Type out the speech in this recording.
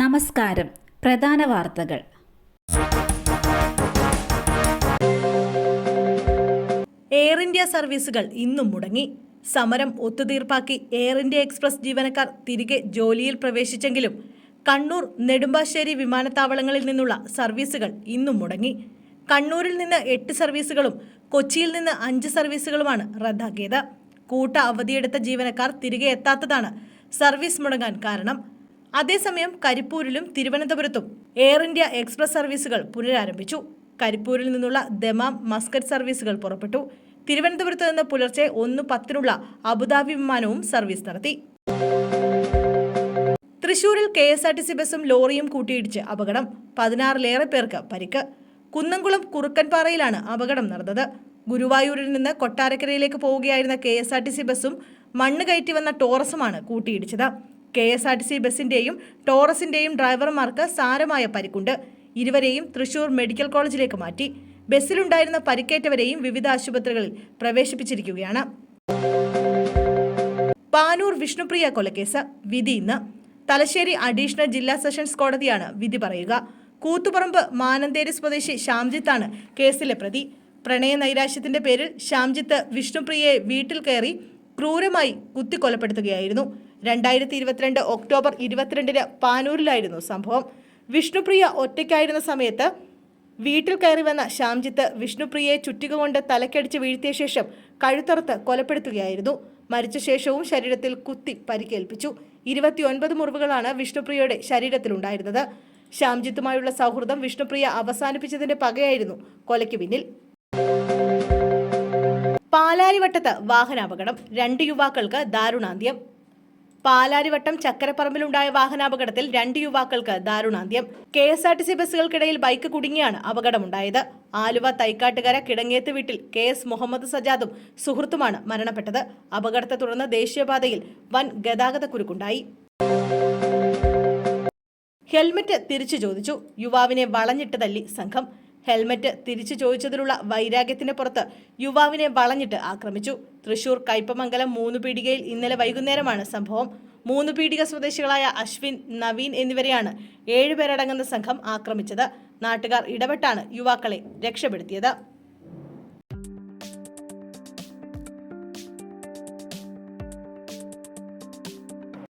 നമസ്കാരം. പ്രധാന വാർത്തകൾ. എയർ ഇന്ത്യ സർവീസുകൾ ഇന്നും മുടങ്ങി. സമരം ഒത്തുതീർപ്പാക്കി എയർ ഇന്ത്യ എക്സ്പ്രസ് ജീവനക്കാർ തിരികെ ജോലിയിൽ പ്രവേശിച്ചെങ്കിലും കണ്ണൂർ നെടുമ്പാശ്ശേരി വിമാനത്താവളങ്ങളിൽ നിന്നുള്ള സർവീസുകൾ ഇന്നും മുടങ്ങി. കണ്ണൂരിൽ നിന്ന് എട്ട് സർവീസുകളും കൊച്ചിയിൽ നിന്ന് അഞ്ച് സർവീസുകളുമാണ് റദ്ദാക്കിയത്. കൂട്ട അവധിയെടുത്ത ജീവനക്കാർ തിരികെ എത്താത്തതാണ് സർവീസ് മുടങ്ങാൻ കാരണം. അതേസമയം കരിപ്പൂരിലും തിരുവനന്തപുരത്തും എയർ ഇന്ത്യ എക്സ്പ്രസ് സർവീസുകൾ പുനരാരംഭിച്ചു. കരിപ്പൂരിൽ നിന്നുള്ള ദമാം മസ്കറ്റ് സർവീസുകൾ പുറപ്പെട്ടു. തിരുവനന്തപുരത്ത് നിന്ന് പുലർച്ചെ ഒന്ന് പത്തിനുള്ള അബുദാബി വിമാനവും സർവീസ് നടത്തി. തൃശൂരിൽ K S R T C ബസും ലോറിയും കൂട്ടിയിടിച്ച് അപകടം. പതിനാറിലേറെ പേർക്ക് പരിക്ക്. കുന്നംകുളം കുറുക്കൻപാറയിലാണ് അപകടം നടന്നത്. ഗുരുവായൂരിൽ നിന്ന് കൊട്ടാരക്കരയിലേക്ക് പോവുകയായിരുന്ന K S R T C ബസും മണ്ണ് കയറ്റി വന്ന ടോറസുമാണ് കൂട്ടിയിടിച്ചത്. K S R T C ബസിന്റെയും ടോറസിന്റെയും ഡ്രൈവർമാർക്ക് സാരമായ പരിക്കുണ്ട്. ഇരുവരെയും തൃശൂർ മെഡിക്കൽ കോളേജിലേക്ക് മാറ്റി. ബസ്സിലുണ്ടായിരുന്ന പരിക്കേറ്റവരെയും വിവിധ ആശുപത്രികളിൽ പ്രവേശിപ്പിച്ചിരിക്കുകയാണ്. പാനൂർ വിഷ്ണുപ്രിയ കൊലക്കേസ്. വിധി ഇന്ന്. തലശ്ശേരി അഡീഷണൽ ജില്ലാ സെഷൻസ് കോടതിയാണ് വിധി പറയുക. കൂത്തുപറമ്പ് മാനന്തേരി സ്വദേശി ശ്യാംജിത്താണ് കേസിലെ പ്രതി. പ്രണയ നൈരാശ്യത്തിന്റെ പേരിൽ ശ്യാംജിത്ത് വിഷ്ണുപ്രിയയെ വീട്ടിൽ കയറി ക്രൂരമായി കുത്തിക്കൊലപ്പെടുത്തുകയായിരുന്നു. രണ്ടായിരത്തി ഇരുപത്തിരണ്ട് ഒക്ടോബർ ഇരുപത്തിരണ്ടിന് പാനൂരിലായിരുന്നു സംഭവം. വിഷ്ണുപ്രിയ ഒറ്റയ്ക്കായിരുന്ന സമയത്ത് വീട്ടിൽ കയറി വന്ന ശ്യാംജിത്ത് വിഷ്ണുപ്രിയയെ ചുറ്റിക കൊണ്ട് തലക്കടിച്ച് വീഴ്ത്തിയ ശേഷം കഴുത്തറുത്ത് കൊലപ്പെടുത്തുകയായിരുന്നു. മരിച്ച ശേഷവും ശരീരത്തിൽ കുത്തി പരിക്കേൽപ്പിച്ചു. ഇരുപത്തിയൊൻപത് മുറിവുകളാണ് വിഷ്ണുപ്രിയയുടെ ശരീരത്തിലുണ്ടായിരുന്നത്. ശ്യാംജിത്തുമായുള്ള സൗഹൃദം വിഷ്ണുപ്രിയ അവസാനിപ്പിച്ചതിന്റെ പകയായിരുന്നു കൊലയ്ക്ക് പിന്നിൽ. പാലാരിവട്ടത്ത് വാഹനാപകടം. രണ്ട് യുവാക്കൾക്ക് ദാരുണാന്ത്യം. പാലാരിവട്ടം ചക്കരപ്പറമ്പിലുണ്ടായ വാഹനാപകടത്തിൽ രണ്ട് യുവാക്കൾക്ക് ദാരുണാന്ത്യം. K S R T C ബസ്സുകൾക്കിടയിൽ bike കുടുങ്ങിയാണ് അപകടമുണ്ടായത്. ആലുവ തൈക്കാട്ടുകര കിടങ്ങേത്ത് വീട്ടിൽ കെ എസ് മുഹമ്മദ് സജാദും സുഹൃത്തുമാണ് മരണപ്പെട്ടത്. അപകടത്തെ തുടർന്ന് ദേശീയപാതയിൽ വൻ ഗതാഗത കുരുക്കുണ്ടായി. ഹെൽമറ്റ് തിരിച്ചു ചോദിച്ചു. യുവാവിനെ വളഞ്ഞിട്ട് തല്ലി സംഘം. ഹെൽമറ്റ് തിരിച്ചു ചോദിച്ചതിലുള്ള വൈരാഗ്യത്തിന് പുറത്ത് യുവാവിനെ വളഞ്ഞിട്ട് ആക്രമിച്ചു. തൃശൂർ കയ്പമംഗലം മൂന്ന് പീടികയിൽ ഇന്നലെ വൈകുന്നേരമാണ് സംഭവം. മൂന്ന് പീടിക സ്വദേശികളായ അശ്വിൻ നവീൻ എന്നിവരെയാണ് ഏഴുപേരടങ്ങുന്ന സംഘം ആക്രമിച്ചത്. നാട്ടുകാർ ഇടപെട്ടാണ് യുവാക്കളെ രക്ഷപ്പെടുത്തിയത്.